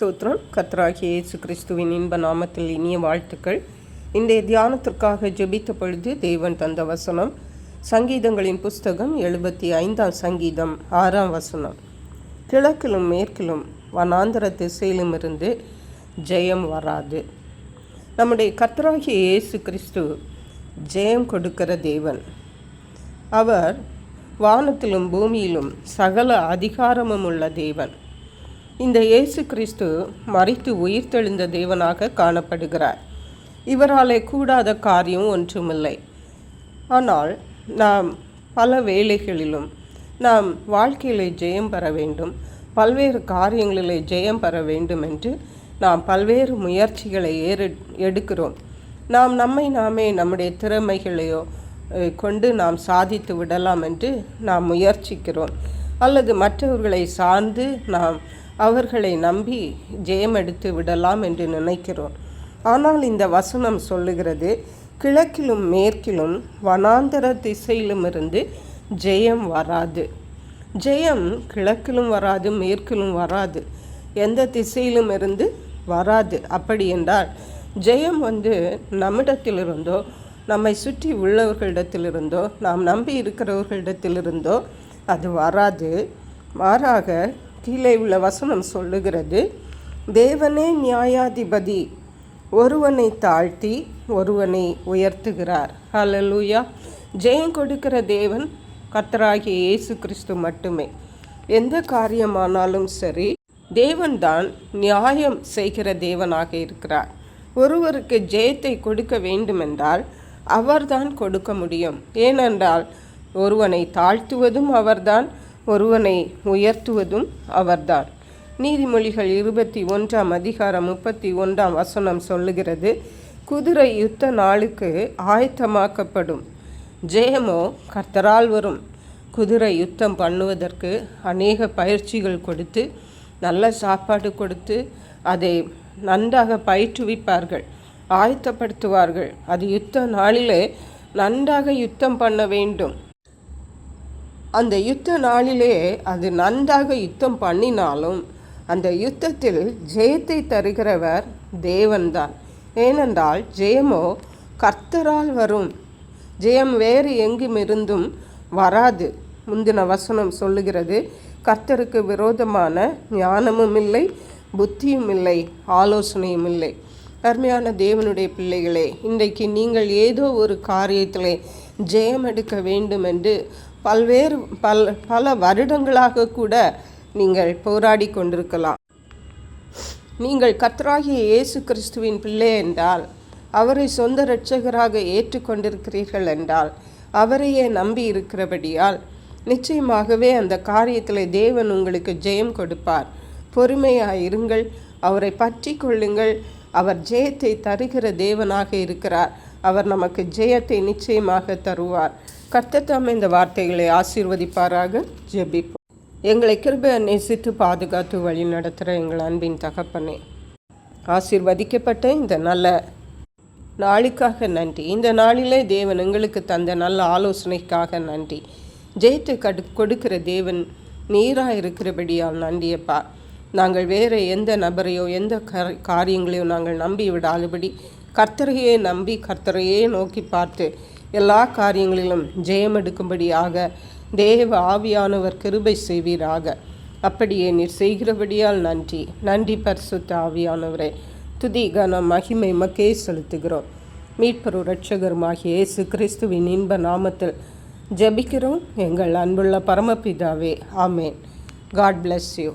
ஸ்தோத்ரம் கத்ராகி இயேசு கிறிஸ்துவின் இன்ப நாமத்தில் இனிய வாழ்த்துக்கள். இன்றைய தியானத்திற்காக ஜெபித்த பொழுது தேவன் தந்த வசனம் சங்கீதங்களின் புஸ்தகம் எழுபத்தி ஐந்தாம் சங்கீதம் ஆறாம் வசனம். கிழக்கிலும் மேற்கிலும் வனாந்தர திசையிலும் இருந்து ஜெயம் வராது. நம்முடைய கத்ராகி இயேசு கிறிஸ்து ஜெயம் கொடுக்கிற தேவன். அவர் வானத்திலும் பூமியிலும் சகல அதிகாரமும் உள்ள தேவன். இந்த இயேசு கிறிஸ்து மறித்து உயிர்த்தெழுந்த தேவனாக காணப்படுகிறார். இவராலே கூடாத காரியம் ஒன்றுமில்லை. ஆனால் நாம் பல வேலைகளிலும் நாம் வாழ்க்கையிலே ஜெயம் பெற வேண்டும். பல்வேறு காரியங்களிலே ஜெயம் பெற வேண்டும் என்று நாம் பல்வேறு முயற்சிகளை ஏறு எடுக்கிறோம். நாம் நம்மை நாமே நம்முடைய திறமைகளையோ கொண்டு நாம் சாதித்து விடலாம் என்று நாம் முயற்சிக்கிறோம். அல்லது மற்றவர்களை சார்ந்து நாம் அவர்களை நம்பி ஜெயம் எடுத்து விடலாம் என்று நினைக்கிறோம். ஆனால் இந்த வசனம் சொல்லுகிறது கிழக்கிலும் மேற்கிலும் வனாந்தர திசையிலும் இருந்து ஜெயம் வராது. ஜெயம் கிழக்கிலும் வராது மேற்கிலும் வராது. எந்த திசையிலும் இருந்து வராது. அப்படி என்றால் ஜெயம் வந்து நம்மிடத்திலிருந்தோ நம்மை சுற்றி உள்ளவர்களிடத்திலிருந்தோ நாம் நம்பி இருக்கிறவர்களிடத்திலிருந்தோ அது வராது. மாறாக கீழே உள்ள வசனம் சொல்லுகிறது தேவனே நியாயாதிபதி ஒருவனை தாழ்த்தி ஒருவனை உயர்த்துகிறார். ஹலலூயா ஜெயம் கொடுக்கிற தேவன் கத்தராகிய இயேசு கிறிஸ்து மட்டுமே. எந்த காரியமானாலும் சரி தேவன்தான் நியாயம் செய்கிற தேவனாக இருக்கிறார். ஒருவருக்கு ஜெயத்தை கொடுக்க வேண்டுமென்றால் அவர்தான் கொடுக்க முடியும். ஏனென்றால் ஒருவனை தாழ்த்துவதும் அவர்தான் ஒருவனை உயர்த்துவதும் அவர்தான். நீதிமொழிகள் இருபத்தி ஒன்றாம் அதிகாரம் முப்பத்தி ஒன்றாம் வசனம் சொல்லுகிறது குதிரை யுத்த நாளுக்கு ஆயத்தமாக்கப்படும். ஜெயமோ கர்த்தரால் வரும். குதிரை யுத்தம் பண்ணுவதற்கு அநேக பயிற்சிகள் கொடுத்து நல்ல சாப்பாடு கொடுத்து அதை நன்றாக பயிற்றுவிப்பார்கள் ஆயத்தப்படுத்துவார்கள். அது யுத்த நாளிலே நன்றாக யுத்தம் பண்ண வேண்டும். அந்த யுத்த நாளிலே அது நன்றாக யுத்தம் பண்ணினாலும் அந்த யுத்தத்தில் ஜெயத்தை தருகிறவர் தேவன்தான். ஏனென்றால் ஜெயமோ கர்த்தரால் வரும். ஜெயம் வேறு எங்குமிருந்தும் வராது. முந்தின வசனம் சொல்லுகிறது கர்த்தருக்கு விரோதமான ஞானமும் இல்லை புத்தியும் இல்லை ஆலோசனையும் இல்லை. அருமையான தேவனுடைய பிள்ளைகளே இன்றைக்கு நீங்கள் ஏதோ ஒரு காரியத்திலே ஜெயம் எடுக்க வேண்டும் என்று பல்வேறு பல் பல வருடங்களாக கூட நீங்கள் போராடி கொண்டிருக்கலாம். நீங்கள் கத்ராகிய இயேசு கிறிஸ்துவின் பிள்ளை என்றால் அவரை சொந்த இரட்சகராக ஏற்றுக்கொண்டிருக்கிறீர்கள் என்றால் அவரையே நம்பி இருக்கிறபடியால் நிச்சயமாகவே அந்த காரியத்தில் தேவன் உங்களுக்கு ஜெயம் கொடுப்பார். பொறுமையாக இருங்கள் அவரை பற்றி கொள்ளுங்கள் அவர் ஜெயத்தை தருகிற தேவனாக இருக்கிறார். அவர் நமக்கு ஜெயத்தை நிச்சயமாக தருவார். கர்த்தத்தாம் இந்த வார்த்தைகளை ஆசீர்வதிப்பாராக. ஜெபிப்போம். எங்களை கிருபை நேசித்து பாதுகாத்து வழி நடத்துகிற எங்கள் அன்பின் தகப்பனே ஆசீர்வதிக்கப்பட்ட இந்த நல்ல நாளுக்காக நன்றி. இந்த நாளிலே தேவன் எங்களுக்கு தந்த நல்ல ஆலோசனைக்காக நன்றி. ஜெயத்தை கடு கொடுக்கிற தேவன் நீராக இருக்கிறபடியால் நன்றியப்பா. நாங்கள் வேறு எந்த நபரையோ எந்த காரியங்களையோ நாங்கள் நம்பி விடாதபடி கர்த்தரையே நம்பி கர்த்தரையே நோக்கி பார்த்து எல்லா காரியங்களிலும் ஜெயம் எடுக்கும்படியாக தேவ ஆவியானவர் கிருபை செய்வீராக. அப்படியே நீர் செய்கிறபடியால் நன்றி. நன்றி பரிசுத்த ஆவியானவரே. துதி கனம் மகிமை மக்கே செலுத்துகிறோம். மீட்பரு ரட்சகருமாகிய இயேசு கிறிஸ்துவின் இன்ப நாமத்தில் ஜெபிக்கிறோம். எங்கள் அன்புள்ள பரமபிதாவே ஆமேன். God bless you